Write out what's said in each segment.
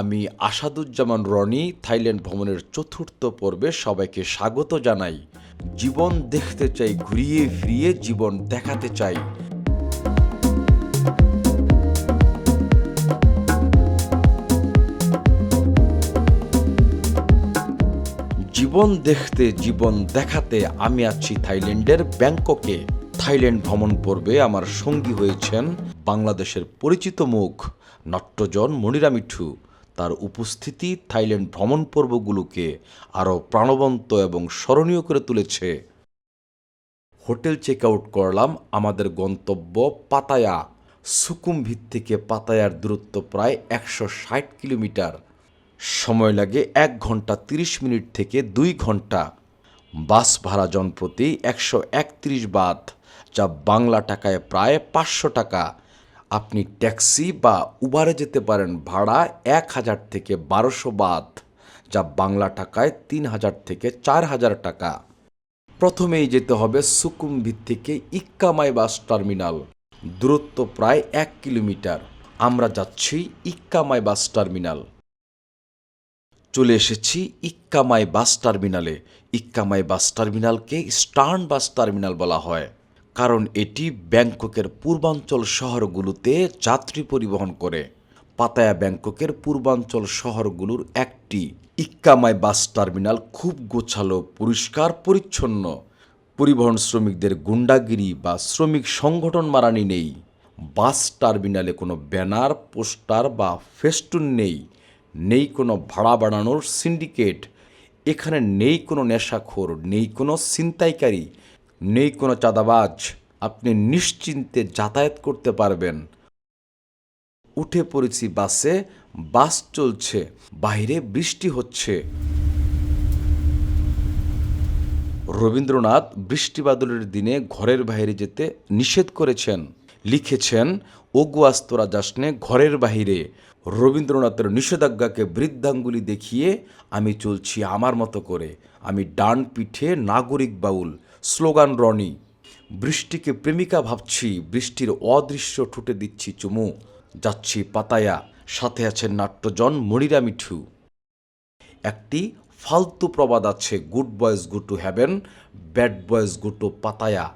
আমি আসাদুজ্জামান রনি থাইল্যান্ড ভ্রমণের চতুর্থ পর্বে সবাইকে স্বাগত জানাই। জীবন দেখতে চাই, ঘুরিয়ে ফিরিয়ে জীবন দেখাতে চাই। জীবন দেখতে, জীবন দেখাতে আমি আছি থাইল্যান্ডের ব্যাংককে। থাইল্যান্ড ভ্রমণ পর্বে আমার সঙ্গী হয়েছেন বাংলাদেশের পরিচিত মুখ, নট্টজন মনিরা মিঠু তার উপস্থিতি থাইল্যান্ড ভ্রমণ পর্বগুলোকে আরও প্রাণবন্ত এবং স্মরণীয় করে তুলেছে। হোটেল চেক আউট করলাম, আমাদের গন্তব্য পাতায়া। সুকুমভিত থেকে পাতায়ার দূরত্ব প্রায় একশো ষাট কিলোমিটার। সময় লাগে এক ঘণ্টা তিরিশ মিনিট থেকে দুই ঘণ্টা। বাস ভাড়া জনপ্রতি একশো একত্রিশ বাত, যা বাংলা টাকায় প্রায় পাঁচশো টাকা। আপনি ট্যাক্সি বা উবারে যেতে পারেন, ভাড়া এক হাজার থেকে বারোশো বাদ, যা বাংলা টাকায় তিন হাজার থেকে চার হাজার টাকা। প্রথমেই যেতে হবে সুকুমভিত থেকে ইক্কামাই বাস টার্মিনাল। দূরত্ব প্রায় এক কিলোমিটার। আমরা যাচ্ছি ইক্কামাই বাস টার্মিনাল। চলে এসেছি ইক্কামাই বাস টার্মিনালে। ইক্কামাই বাস টার্মিনালকে স্টার্ন বাস টার্মিনাল বলা হয়। কারণ এটি ব্যাংককের পূর্বাঞ্চল শহরগুলোতে যাত্রী পরিবহন করে। পাতায়া ব্যাংককের পূর্বাঞ্চল শহরগুলোর একটি ইক্কামাই বাস টার্মিনাল খুব গোছালো, পরিষ্কার, পরিচ্ছন্ন। পরিবহন শ্রমিকদের গুন্ডাগিরি বা শ্রমিক সংগঠন মারানি নেই। বাস টার্মিনালে কোনো ব্যানার, পোস্টার বা ফেস্টুন নেই। নেই কোনো ভাড়া বাড়ানোর সিন্ডিকেট। এখানে নেই কোনো নেশাখোর, নেই কোনো ছিনতাইকারী। নেই কোনো চাঁদাবাজ। আপনি নিশ্চিন্তে যাতায়াত করতে পারবেন। উঠে পড়েছি বাসে, বাস চলছে, বাইরে বৃষ্টি হচ্ছে। রবীন্দ্রনাথ বৃষ্টিবাদলের দিনে ঘরের বাইরে যেতে নিষেধ করেছেন। লিখেছেন, ওগু আস্তরা যাসনে ঘরের বাহিরে রবীন্দ্রনাথের নিষেধাজ্ঞাকে বৃদ্ধাঙ্গুলি দেখিয়ে, আমি চলছি আমার মতো করে। আমি ডান পিঠে নাগরিক বাউল। স্লোগান, রনি, বৃষ্টিকে প্রেমিকা ভাবছি, বৃষ্টির অদৃশ্য ঠুটে দিচ্ছি চুমু, যাচ্ছি পাতায়া, সাথে আছেন নাট্যজন মনিরা মিঠু। একটি ফালতু প্রবাদ আছে, good boys go to heaven, bad boys go to Pattaya.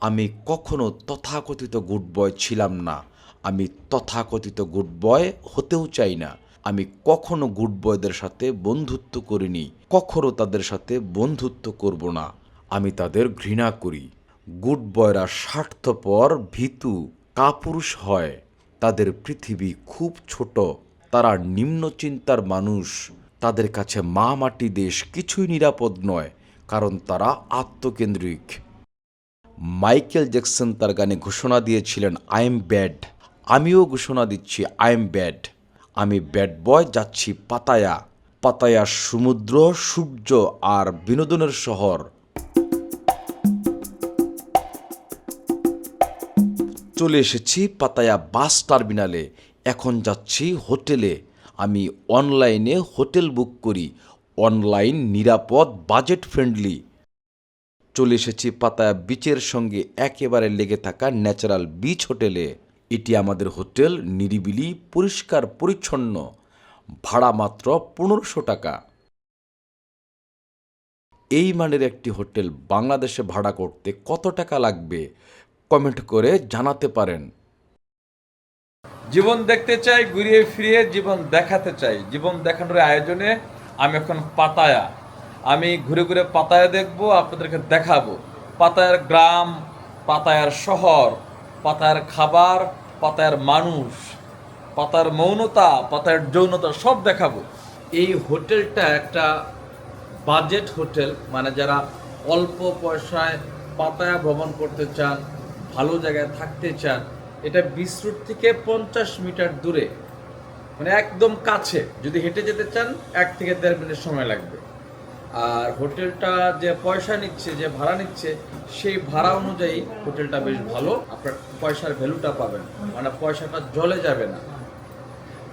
আমি কখনো তথাকথিত গুড বয় ছিলাম না, আমি তথাকথিত গুড বয় হতেও চাই না। আমি কখনো গুড বয়দের সাথে বন্ধুত্ব করিনি, কখনো তাদের সাথে বন্ধুত্ব করব না। আমি তাদের ঘৃণা করি। গুড বয়রা স্বার্থপর, ভীতু, কাপুরুষ হয়। তাদের পৃথিবী খুব ছোট। তারা নিম্ন চিন্তার মানুষ। তাদের কাছে মা মাটি দেশ কিছুই নিরাপদ নয়, কারণ তারা আত্মকেন্দ্রিক। মাইকেল জ্যাকসন তার গানে ঘোষণা দিয়েছিলেন আই এম ব্যাড আমিও ঘোষণা দিচ্ছি আই এম ব্যাড আমি ব্যাড বয় যাচ্ছি পাতায়া। পাতায়া সমুদ্র, সূর্য আর বিনোদনের শহর। চলে এসেছি পাতায়া বাস টার্মিনালে। এখন যাচ্ছি হোটেলে। আমি অনলাইনে হোটেল বুক করি। অনলাইন নিরাপদ, বাজেট ফ্রেন্ডলি। চলে এসেছি পাতায়া বিচের সঙ্গে একেবারে লেগে থাকা ন্যাচারাল বিচ হোটেলে। এটি আমাদের হোটেল, নিরিবিলি, পরিষ্কার, পরিচ্ছন্ন। ভাড়া মাত্র পনেরোশো টাকা। এই মানের একটি হোটেল বাংলাদেশে ভাড়া করতে কত টাকা লাগবে? কমেন্ট করে জানাতে পারেন। জীবন দেখতে চাই, ঘুরিয়ে ফিরিয়ে জীবন দেখাতে চাই। জীবন দেখানোর আয়োজনে আমি এখন পাতায়া। আমি ঘুরে ঘুরে পাতায়া দেখব, আপনাদেরকে দেখাবো। পাতায়ার গ্রাম, পাতায়ার শহর, পাতায়ার খাবার, পাতায়ার মানুষ পাতার মৌনতা, পাতায়ার যৌনতা সব দেখাবো। এই হোটেলটা একটা বাজেট হোটেল মানে যারা অল্প পয়সায় পাতায়া ভ্রমণ করতে চান ভালো জায়গায় থাকতে চান, এটা বিশ রুট থেকে পঞ্চাশ মিটার দূরে মানে একদম কাছে। যদি হেঁটে যেতে চান, এক থেকে দেড় মিনিট সময় লাগবে। আর হোটেলটা যে পয়সা নিচ্ছে, যে ভাড়া নিচ্ছে, সেই ভাড়া অনুযায়ী হোটেলটা বেশ ভালো। আপনার পয়সার ভ্যালুটা পাবেন মানে পয়সাটা জলে যাবে না।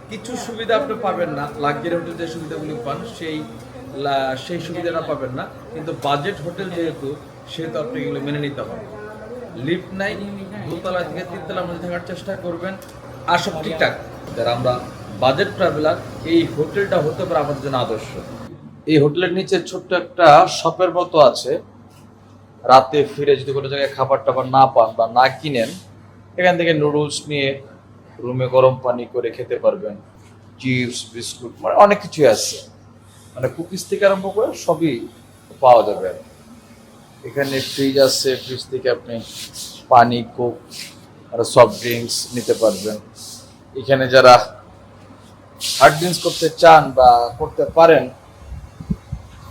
কিছু সুবিধা আপনি পাবেন না, লাক্সারি হোটেল যে সুবিধাগুলি পান, সেই সেই সুবিধাটা পাবেন না। কিন্তু বাজেট হোটেল যেহেতু, সেহেতু আপনি এগুলো মেনে নিতে হবে। লিফট নাই, দোতলা থেকে তিনতলার মধ্যে থাকার চেষ্টা করবেন। আর সব ঠিকঠাক। যারা আমরা বাজেট ট্রাভেলার এই হোটেলটা হতে পারে আমাদের জন্য আদর্শ। এই হোটেলের নিচে ছোট্ট একটা শপের মতো আছে। রাতে ফিরে যদি কোনো জায়গায় খাবার টাবার না পান বা না কিনেন, এখান থেকে নুডলস নিয়ে রুমে গরম পানি করে খেতে পারবেন। চিপস, বিস্কুট মানে অনেক কিছুই আছে। মানে কুকিজ থেকে আরম্ভ করে সবই পাওয়া যাবে। এখানে ফ্রিজ আছে ফ্রিজ থেকে আপনি পানি কোক আর সফট ড্রিঙ্কস নিতে পারবেন। এখানে যারা হার্ড ড্রিঙ্কস করতে চান বা করতে পারেন,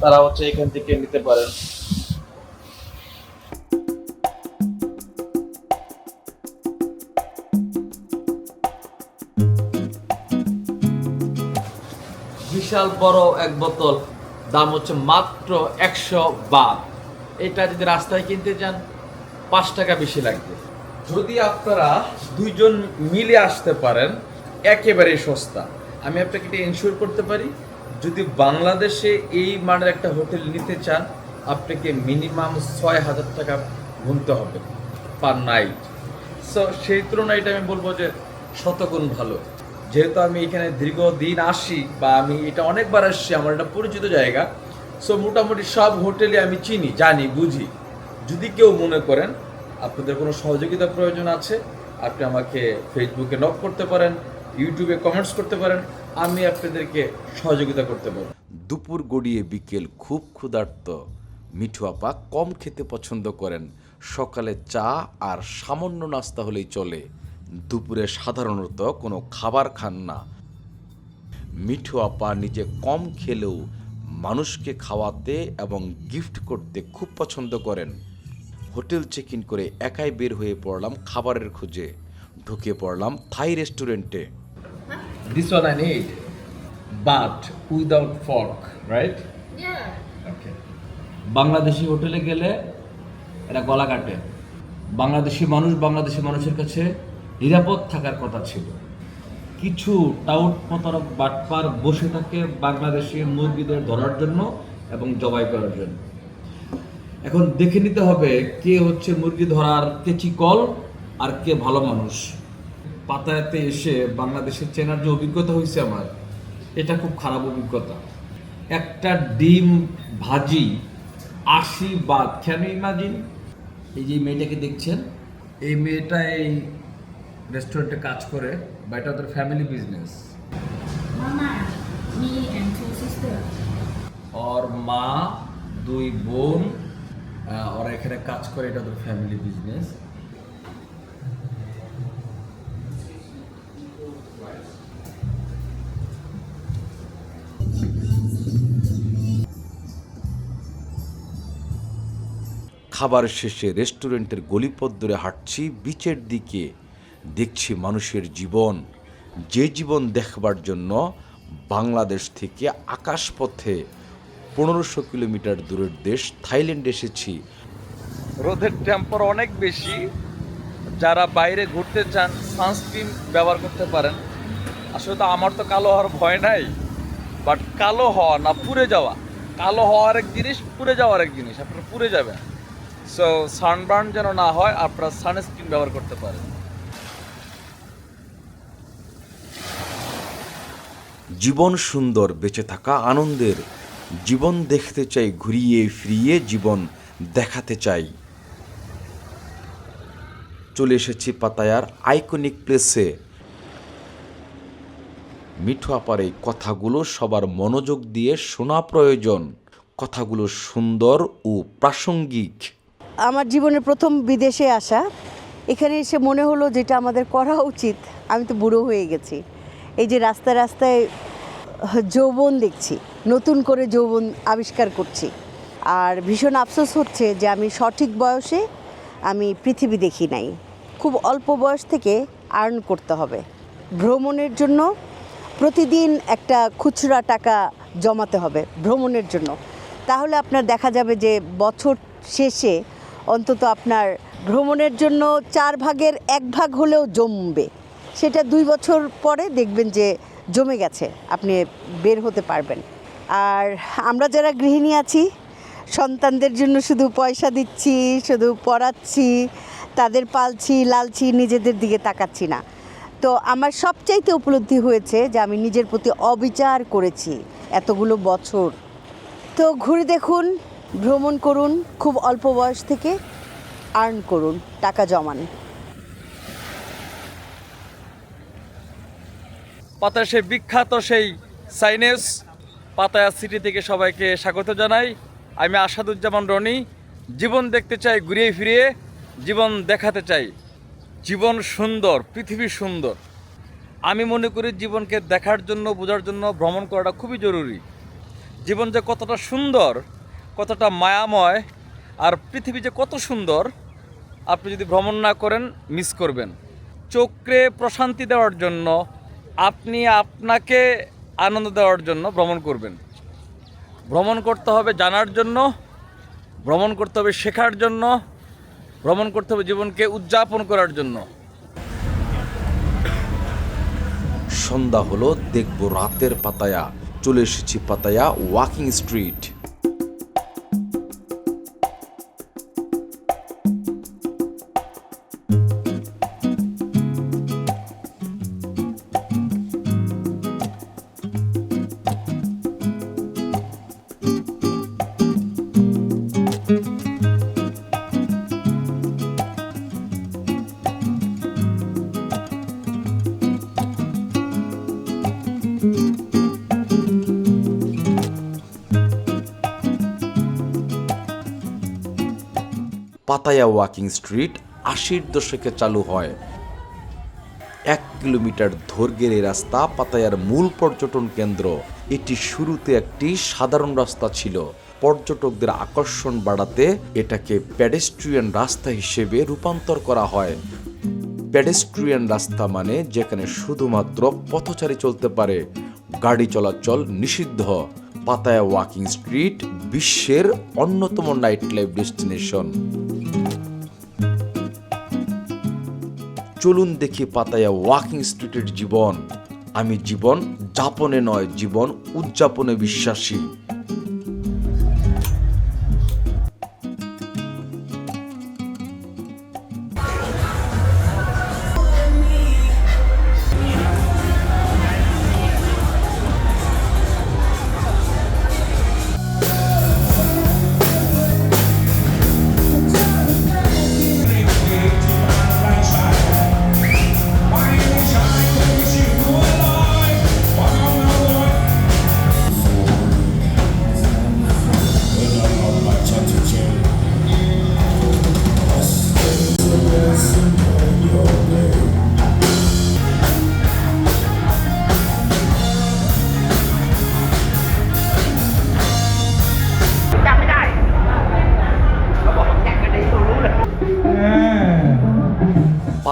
তারা হচ্ছে এখান থেকে নিতে পারেন। বিশাল বড় এক বোতল, দাম হচ্ছে মাত্র একশো বাদ এটা যদি রাস্তায় কিনতে চান, পাঁচ টাকা বেশি লাগবে। যদি আপনারা দুইজন মিলে আসতে পারেন, একেবারেই সস্তা। আমি আপনাকে এটা ইনশিওর করতে পারি, যদি বাংলাদেশে এই মানের একটা হোটেল নিতে চান, আপনাকে মিনিমাম ছয় হাজার টাকা গুনতে হবে পার নাইট সো সেই তুলনায় এটা আমি বলব যে শতগুণ ভালো। যেহেতু আমি এখানে দীর্ঘদিন আসি বা আমি এটা অনেকবার আসছি, আমার এটা পরিচিত জায়গা সো মোটামুটি সব হোটেলে আমি চিনি, জানি, বুঝি। যদি কেউ মনে করেন, আপনাদের কোনো সহযোগিতা প্রয়োজন আছে, আপনি আমাকে ফেসবুকে নক করতে পারেন ইউটিউবে কমেন্টস করতে পারেন, আমি আপনাদেরকে সহযোগিতা করতে পারব। দুপুর গড়িয়ে বিকেল খুব ক্ষুধার্ত। মিঠু আপা কম খেতে পছন্দ করেন। সকালে চা আর সামান্য নাস্তা হলেই চলে। দুপুরে সাধারণত কোনো খাবার খান না। মিঠু আপা নিজে কম খেলেও মানুষকে খাওয়াতে এবং গিফট করতে খুব পছন্দ করেন। হোটেল চেক ইন করে একাই বের হয়ে পড়লাম খাবারের খোঁজে। ঢুকে পড়লাম থাই রেস্টুরেন্টে this one I need but without fork right Bangladeshi হোটেলে গেলে এরা গলা কাটে। বাংলাদেশি মানুষ বাংলাদেশি মানুষের কাছে নিরাপদ থাকার কথা ছিল। কিছু টাউট প্রতারক বাটপার বসে থাকে বাংলাদেশি মুরগিদের ধরার জন্য এবং জবাই করার জন্য। এখন দেখে নিতে হবে কে হচ্ছে মুরগি ধরার কেচি কল আর কে ভালো মানুষ। পাতায়াতে এসে বাংলাদেশের চেনার যে অভিজ্ঞতা হয়েছে আমার এটা খুব খারাপ অভিজ্ঞতা। একটা ডিম ভাজি আশি বাদ কেন ইমাজিন? এই যে মেয়েটাকে দেখছেন? এই মেয়েটা এই রেস্টুরেন্টে কাজ করে। বা এটা ওদের family business Mama, me and two sisters. ওর মা দুই বোন ওরা এখানে কাজ করে এটা ওদের ফ্যামিলি বিজনেস খাবার শেষে রেস্টুরেন্টের গলিপথ ধরে হাঁটছি বিচের দিকে। দেখছি মানুষের জীবন, যে জীবন দেখবার জন্য বাংলাদেশ থেকে আকাশপথে পনেরোশো কিলোমিটার দূরের দেশ থাইল্যান্ড এসেছি। রোদের টেম্পার অনেক বেশি। যারা বাইরে ঘুরতে চান সানস্ক্রিন ব্যবহার করতে পারেন। আসলে তো আমার তো কালো হওয়ার ভয় নাই বাট কালো হওয়া না, পুড়ে যাওয়া। কালো হওয়ার এক জিনিস, পুড়ে যাওয়ার এক জিনিস, আপনারা পুড়ে যাবেন। সো সানবার্ন যেন না হয়, আপনারা সানস্ক্রিন ব্যবহার করতে পারেন। জীবন সুন্দর বেঁচে থাকা আনন্দের, জীবন দেখতে চাই ঘুরিয়ে ফিরিয়ে, জীবন দেখাতে চাই। চলে এসেছি পাতায়ার আইকনিক প্লেসে। মিঠু আপার এই কথাগুলো সবার মনোযোগ দিয়ে শোনা প্রয়োজন। কথাগুলো সুন্দর ও প্রাসঙ্গিক। আমার জীবনের প্রথম বিদেশে আসা। এখানে এসে মনে হলো যেটা আমাদের করা উচিত। আমি তো বুড়ো হয়ে গেছি। এই যে রাস্তায় রাস্তায় যৌবন দেখছি, নতুন করে যৌবন আবিষ্কার করছি। আর ভীষণ আফসোস হচ্ছে যে আমি সঠিক বয়সে আমি পৃথিবী দেখি নাই। খুব অল্প বয়স থেকে আর্ন করতে হবে। ভ্রমণের জন্য প্রতিদিন একটা খুচরা টাকা জমাতে হবে, ভ্রমণের জন্য। তাহলে আপনার দেখা যাবে যে বছর শেষে অন্তত আপনার ভ্রমণের জন্য চার ভাগের এক ভাগ হলেও জমবে। সেটা দুই বছর পরে দেখবেন যে জমে গেছে, আপনি বের হতে পারবেন। আর আমরা যারা গৃহিণী আছি, সন্তানদের জন্য শুধু পয়সা দিচ্ছি, শুধু পড়াচ্ছি, তাদের পালছি, লালছি, নিজেদের দিকে তাকাচ্ছি না। তো আমার সবচাইতে উপলব্ধি হয়েছে যে আমি নিজের প্রতি অবিচার করেছি এতগুলো বছর। তো ঘুরে দেখুন, ভ্রমণ করুন, খুব অল্প বয়স থেকে আর্ন করুন, টাকা জমান। পাতায় সেই বিখ্যাত সেই সাইনেস, পাতায়া সিটি থেকে সবাইকে স্বাগত জানাই। আমি আসাদুজ্জামান রনি। জীবন দেখতে চাই, ঘুরিয়ে ফিরিয়ে জীবন দেখাতে চাই। জীবন সুন্দর, পৃথিবী সুন্দর। আমি মনে করি জীবনকে দেখার জন্য, বোঝার জন্য, ভ্রমণ করাটা খুবই জরুরি। জীবন যে কতটা সুন্দর, কতটা মায়াময়, আর পৃথিবী যে কত সুন্দর, আপনি যদি ভ্রমণ না করেন মিস করবেন। চোখে প্রশান্তি দেওয়ার জন্য আপনি আপনাকে আনন্দ দেওয়ার জন্য ভ্রমণ করবেন। ভ্রমণ করতে হবে জানার জন্য, ভ্রমণ করতে হবে শেখার জন্য, ভ্রমণ করতে হবে জীবনকে উদযাপন করার জন্য। সন্ধ্যা হলো, দেখব রাতের পাতায়া, চলে এসেছি Pattaya walking street Pattaya walking street আশির দশকে চালু হয়। এক কিলোমিটার দৈর্ঘ্যের এই রাস্তা পাতায়ার মূল পর্যটন কেন্দ্র। এটি শুরুতে একটি সাধারণ রাস্তা ছিল। পর্যটকদের আকর্ষণ বাড়াতে এটাকে প্যাডেস্ট্রিয়ান রাস্তা হিসেবে রূপান্তর করা হয়। প্যাডেস্ট্রিয়ান রাস্তা মানে যেখানে শুধুমাত্র পথচারী চলতে পারে। গাড়ি চলাচল নিষিদ্ধ। পাতায়া ওয়াকিং স্ট্রিট বিশ্বের অন্যতম নাইট লাইফ ডেস্টিনেশন চলুন দেখি পাতায়া ওয়াকিং স্ট্রিটের জীবন। আমি জীবন যাপনে নয় জীবন উদযাপনে বিশ্বাসী।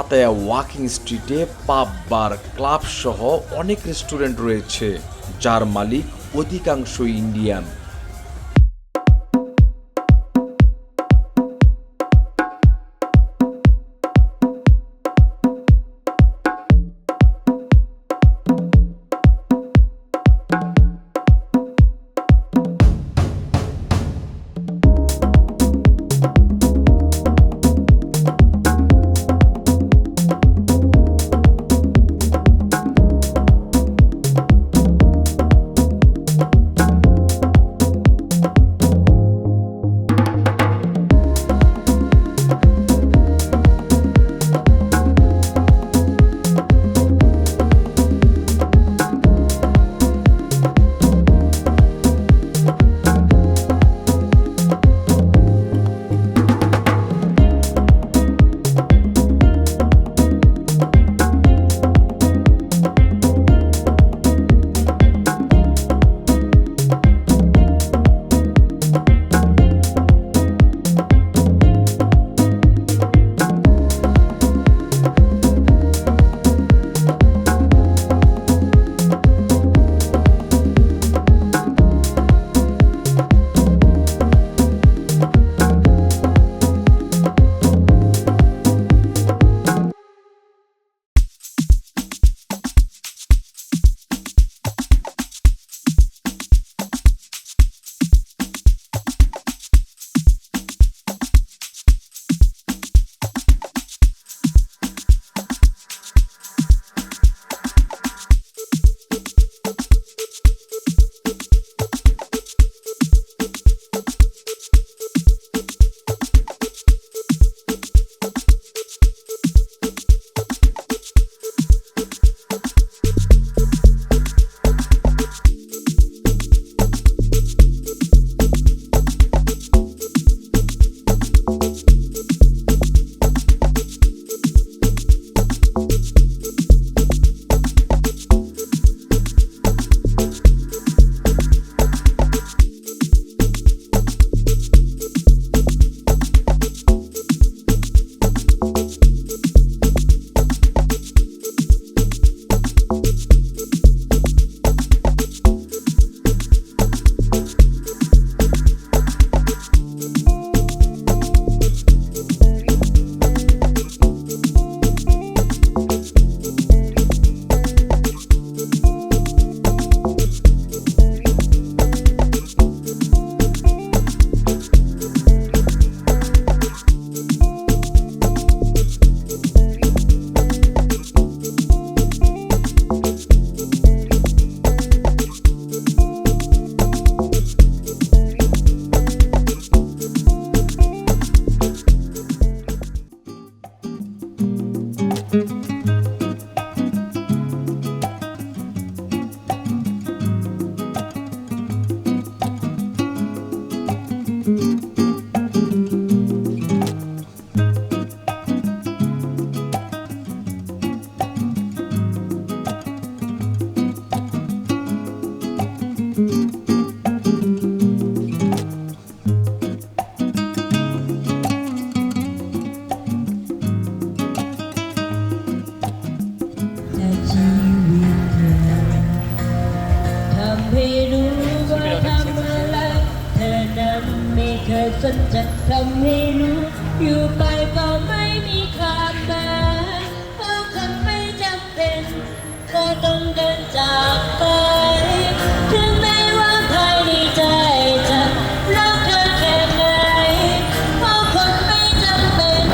পাতায়া ওয়াকিং স্ট্রিটে পাব বার ক্লাব সহ অনেক রেস্টুরেন্ট রয়েছে যার মালিক অধিকাংশ ইন্ডিয়ান จะทำให้หนูอยู่ไปก็ไม่มีคามมาเพราะคำไม่จำเป็นก็ต้องเดินจากไป ถึงแม้ว่าภายในใจจะรักเธอแค่ไหนเพราะคนไม่จำเป็น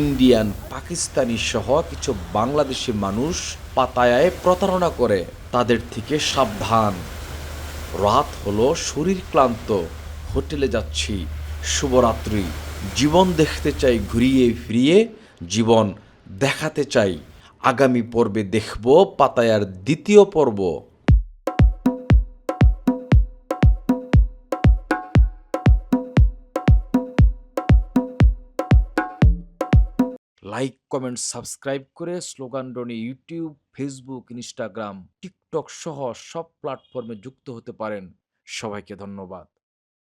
Indian পাকিস্তানি সহ কিছু বাংলাদেশি মানুষ পাতায়ায় প্রতারণা করে, তাদের থেকে সাবধান। রাত হলো, শরীর ক্লান্ত। হোটেলে যাচ্ছি। শুভরাত্রি। জীবন দেখতে চাই, ঘুরিয়ে ফিরিয়ে জীবন দেখাতে চাই। আগামী পর্বে দেখব পাতায়ার দ্বিতীয় পর্ব। লাইক কমেন্ট সাবস্ক্রাইব করে স্লোগান ডনি ইউটিউব ফেসবুক ইনস্টাগ্রাম টিকটক সহ সব প্ল্যাটফর্মে যুক্ত হতে পারেন। সবাইকে ধন্যবাদ।